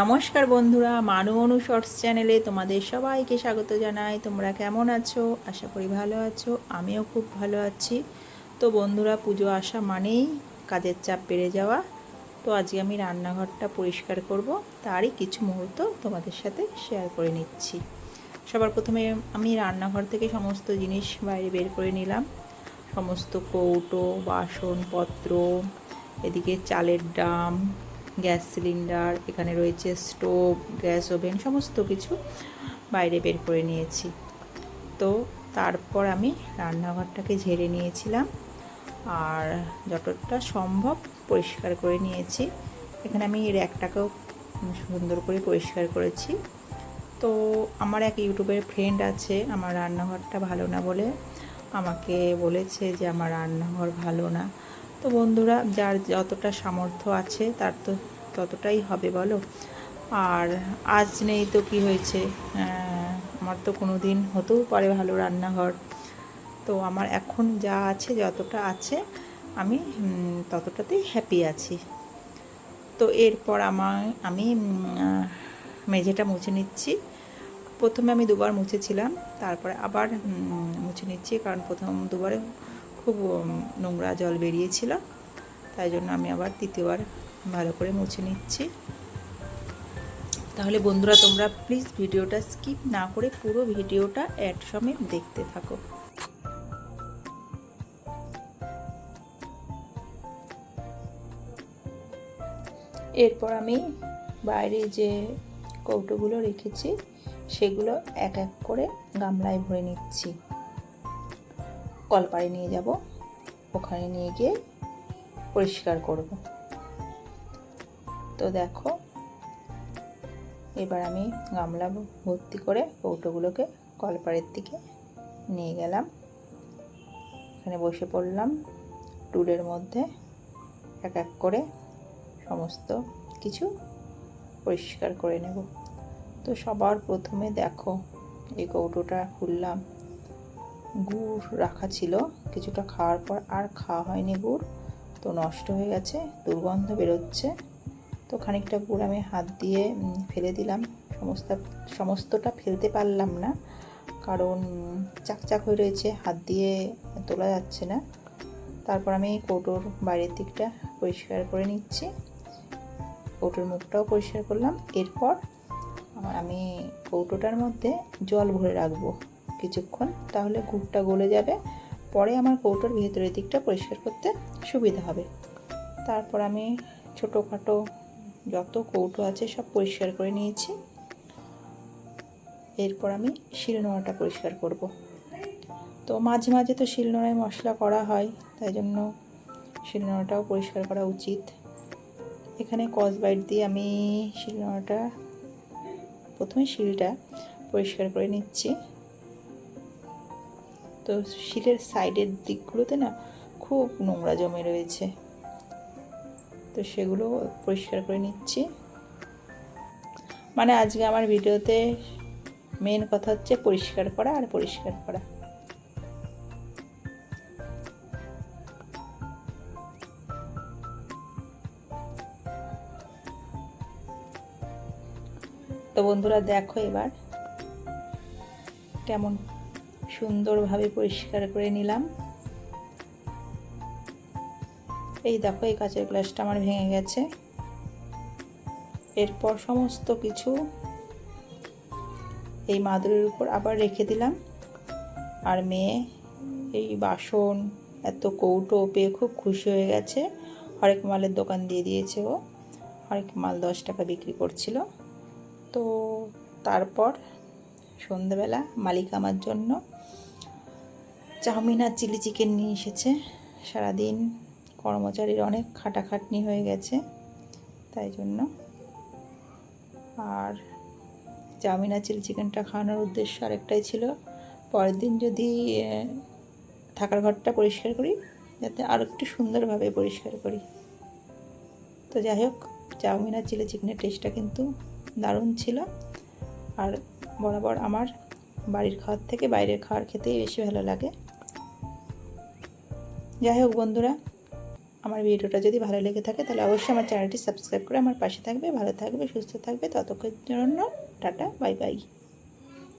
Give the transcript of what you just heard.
নমস্কার বন্ধুরা, মানু অনু শর্টস চ্যানেলে তোমাদের সবাইকে স্বাগত জানাই। তোমরা কেমন আছো? আশা করি ভালো আছো, আমিও খুব ভালো আছি। তো বন্ধুরা, পুজো আসা মানেই কাজের চাপ বেড়ে যাওয়া। তো আজকে আমি রান্নাঘরটা পরিষ্কার করব, তারই কিছু মুহূর্ত তোমাদের সাথে শেয়ার করে নিচ্ছি। সবার প্রথমে আমি রান্নাঘর থেকে সমস্ত জিনিস বাইরে বের করে নিলাম। সমস্ত কৌটো, বাসনপত্র, এদিকে চালের ডাম গ্যাস সিলিন্ডার, এখানে রয়েছে স্টোভ, গ্যাস ওভেন, সমস্ত কিছু বাইরে বের করে নিয়েছি। তো তারপর আমি রান্নাঘরটাকে ঝেড়ে নিয়েছিলাম আর যতটা সম্ভব পরিষ্কার করে নিয়েছি। এখানে আমি র্যাকটাকেও সুন্দর করে পরিষ্কার করেছি। তো আমার এক ইউটিউবের ফ্রেন্ড আছে, আমার রান্নাঘরটা ভালো না বলে আমাকে বলেছে যে আমার রান্নাঘর ভালো না। তো বন্ধুরা, যার যতটা সামর্থ্য আছে তার তো ততটাই হবে, বলো। আর আজ নেই তো কি হয়েছে? আমার তো কোনো দিন হতেও পারে ভালো রান্নাঘর। তো আমার এখন যা আছে, যতটা আছে, আমি ততটাতেই হ্যাপি আছি। তো এরপর আমার আমি মেঝেটা মুছে নিচ্ছি। প্রথমে আমি দুবার মুছেছিলাম, তারপরে আবার মুছে নিচ্ছি, কারণ প্রথম দুবারে খুব নোংরা জল বেরিয়েছিল। তাই জন্য আমি আবার তৃতীয়বার ভালো করে মুছে নিচ্ছি। তাহলে বন্ধুরা, তোমরা প্লিজ ভিডিওটা স্কিপ না করে পুরো ভিডিওটা অ্যাড সমেত দেখতে থাকো। এরপর আমি বাইরে যে কৌটোগুলো রেখেছি, সেগুলো এক এক করে গামলায় ভরে নিচ্ছি। কলপাড়ে নিয়ে যাব। ওখানে নিয়ে গিয়ে পরিষ্কার করব। তো দেখো, এবার আমি গামলা ভর্তি করে কৌটোগুলোকে কলপাড়ের দিকে নিয়ে গেলাম। এখানে বসে পড়লাম টুলের মধ্যে এক এক করে সমস্ত কিছু পরিষ্কার করে নেব। তো সবার প্রথমে দেখো, এই কৌটোটা খুললাম। গুড় রাখা ছিল। কিছুটা খাওয়ার পর আর খাওয়া হয়নি গুড়। তো নষ্ট হয়ে গেছে, দুর্গন্ধ বেরোচ্ছে। তো খানিকটা গুড় আমি হাত দিয়ে ফেলে দিলাম। সমস্ত, সমস্তটা ফেলতে পারলাম না। কারণ চাকচাক হয়ে রয়েছে, হাত দিয়ে তোলা যাচ্ছে না। তারপর আমি কৌটোর বাইরের দিকটা পরিষ্কার করে নিচ্ছি। কৌটোর মুখটাও পরিষ্কার করলাম। এরপর আমি কৌটোটার মধ্যে জল ভরে রাখব। কিছুক্ষণ, তাহলে গুড়টা গলে যাবে। পরে আমার কৌটোর ভেতরের দিকটা পরিষ্কার করতে সুবিধা হবে। তারপর আমি ছোটোখাটো যত কৌটো আছে সব পরিষ্কার করে নিয়েছি। এরপর আমি শিলনোড়াটা পরিষ্কার করব। তো মাঝে মাঝে তো শিলনোড়ায় মশলা করা হয়, তাই জন্য শিলনোড়াটাও পরিষ্কার করা উচিত। এখানে কসবাইট দিয়ে আমি শিলনোড়াটা, প্রথমে শিলটা পরিষ্কার করে নিচ্ছি। তো শিলের সাইডের দিকগুলোতে না খুব নোংরা জমে রয়েছে। তো সেগুলো পরিষ্কার করে নিচ্ছি। মানে আজকে আমার ভিডিওতে মেন কথা হচ্ছে পরিষ্কার করা আর পরিষ্কার করা। তো বন্ধুরা দেখো এবার কেমন সুন্দরভাবে পরিষ্কার করে নিলাম। এই দেখো, এই কাঁচের গ্লাসটা আমার ভেঙে গেছে। এরপর সমস্ত কিছু এই মাদুরের উপর আবার রেখে দিলাম। আর মেয়ে এই বাসন, এত কৌটো পেয়ে খুব খুশি হয়ে গেছে। হরেক মালের দোকান দিয়ে দিয়েছে ও। হরেক মাল দশ টাকা বিক্রি করছিল। তো তারপর সন্ধেবেলা মালিক আমার জন্য চাউমিন আর চিলি চিকেন নিয়ে এসেছে। সারাদিন কর্মচারীর অনেক খাটাখাটনি হয়ে গেছে, তাই জন্য। আর চাউমিন আর চিলি চিকেনটা খাওয়ানোর উদ্দেশ্য আরেকটাই ছিল, পরের দিন যদি থাকার ঘরটা পরিষ্কার করি, যাতে আরও একটু সুন্দরভাবে পরিষ্কার করি। তো যাই হোক, চাউমিন আর চিলি চিকেনের টেস্টটা কিন্তু দারুণ ছিল। আর বরাবর আমার বাড়ির খাওয়ার থেকে বাইরের খাওয়ার খেতেই বেশি ভালো লাগে। যাই হোক বন্ধুরা, আমার ভিডিওটা যদি ভালো লেগে থাকে তাহলে অবশ্যই আমার চ্যানেলটি সাবস্ক্রাইব করে আমার পাশে থাকবে, ভালো থাকবে, সুস্থ থাকবে, ততক্ষণের জন্য টাটা, বাই বাই।